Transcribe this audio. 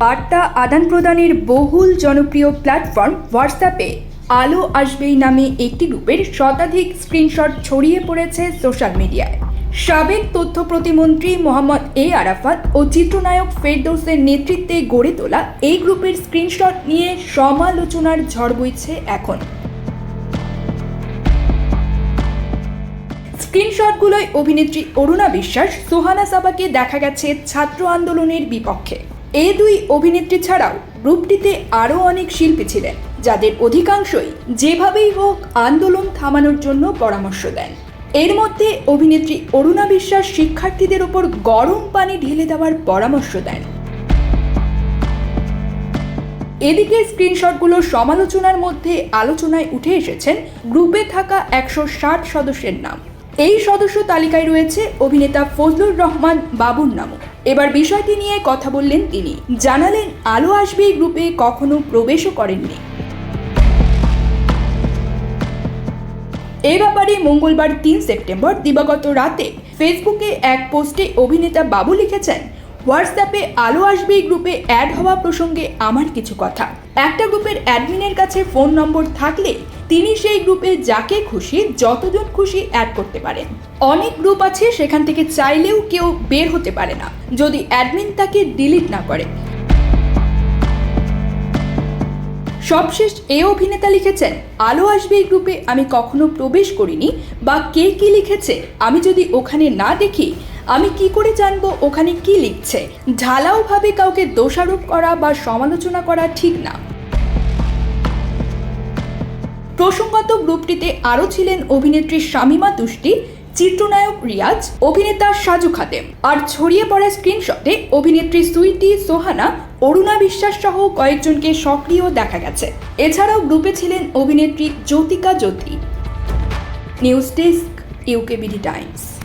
বার্তা আদান প্রদানের বহুল জনপ্রিয় প্ল্যাটফর্ম হোয়াটসঅ্যাপে আলো আসবেই নামে একটি গ্রুপের শতাধিক স্ক্রিনশট ছড়িয়ে পড়েছে সোশ্যাল মিডিয়ায় সাবেক তথ্য প্রতিমন্ত্রী মোহাম্মদ এ আরাফাত ও চিত্রনায়ক ফেরদৌসের নেতৃত্বে গড়ে তোলা এই গ্রুপের স্ক্রিনশট নিয়ে সমালোচনার ঝড় বইছে এখন। স্ক্রিনশটগুলোয় অভিনেত্রী অরুণা বিশ্বাস, সোহানা সাবাকে দেখা গেছে ছাত্র আন্দোলনের বিপক্ষে। এই দুই অভিনেত্রী ছাড়াও গ্রুপটিতে আরও অনেক শিল্পী ছিলেন, যাদের অধিকাংশই যেভাবেই হোক আন্দোলন থামানোর জন্য পরামর্শ দেন। এর মধ্যে অভিনেত্রী অরুণা বিশ্বাস শিক্ষার্থীদের ওপর গরম পানি ঢেলে দেওয়ার পরামর্শ দেন। এদিকে স্ক্রিনশটগুলো সমালোচনার মধ্যে আলোচনায় উঠে এসেছেন গ্রুপে থাকা একশো ষাট সদস্যের নাম। এই সদস্য তালিকায় রয়েছে অভিনেতা ফজলুর রহমান বাবুর নামও। এবার বিষয়টি নিয়ে কথা বললেন তিনি। জানালেন, আলো আসবে গ্রুপে কখনো প্রবেশও করেননি। এ ব্যাপারে মঙ্গলবার তিন সেপ্টেম্বর দিবাগত রাতে ফেসবুকে এক পোস্টে অভিনেতা বাবু লিখেছেন, হোয়াটসঅ্যাপে আলো আসবে এই গ্রুপে অ্যাড হওয়া প্রসঙ্গে আমার কিছু কথা। একটা গ্রুপের অ্যাডমিনের কাছে ফোন নম্বর থাকলে তিনি সেই গ্রুপে যাকে খুশি, যতজন খুশি অ্যাড করতে পারেন অনেক গ্রুপ আছে সেখান থেকে চাইলেও কেউ বের হতে পারে না, যদি অ্যাডমিন তাকে ডিলিট না করে। সবশেষ এ অভিনেতা লিখেছেন, আলো আসবে এই গ্রুপে আমি কখনো প্রবেশ করিনি, বা কে কি লিখেছে, আমি যদি ওখানে না দেখি, আমি কি করে জানব ওখানে কি লিখছে? ঢালাওভাবে কাউকে দোষারোপ করা বা সমালোচনা করা ঠিক না। প্রসঙ্গত গ্রুপটিতে আরও ছিলেন অভিনেত্রী শামিমা তুষ্টি, চিত্রনায়ক রিয়াজ, অভিনেতা সাজু খাদেম। আর ছড়িয়ে পড়া স্ক্রিনশটে অভিনেত্রী সুইটি, সোহানা, অরুণা বিশ্বাস সহ কয়েকজনকে সক্রিয় দেখা গেছে। এছাড়াও গ্রুপে ছিলেন অভিনেত্রী Jyothika Jyoti. News desk, U K B D Times.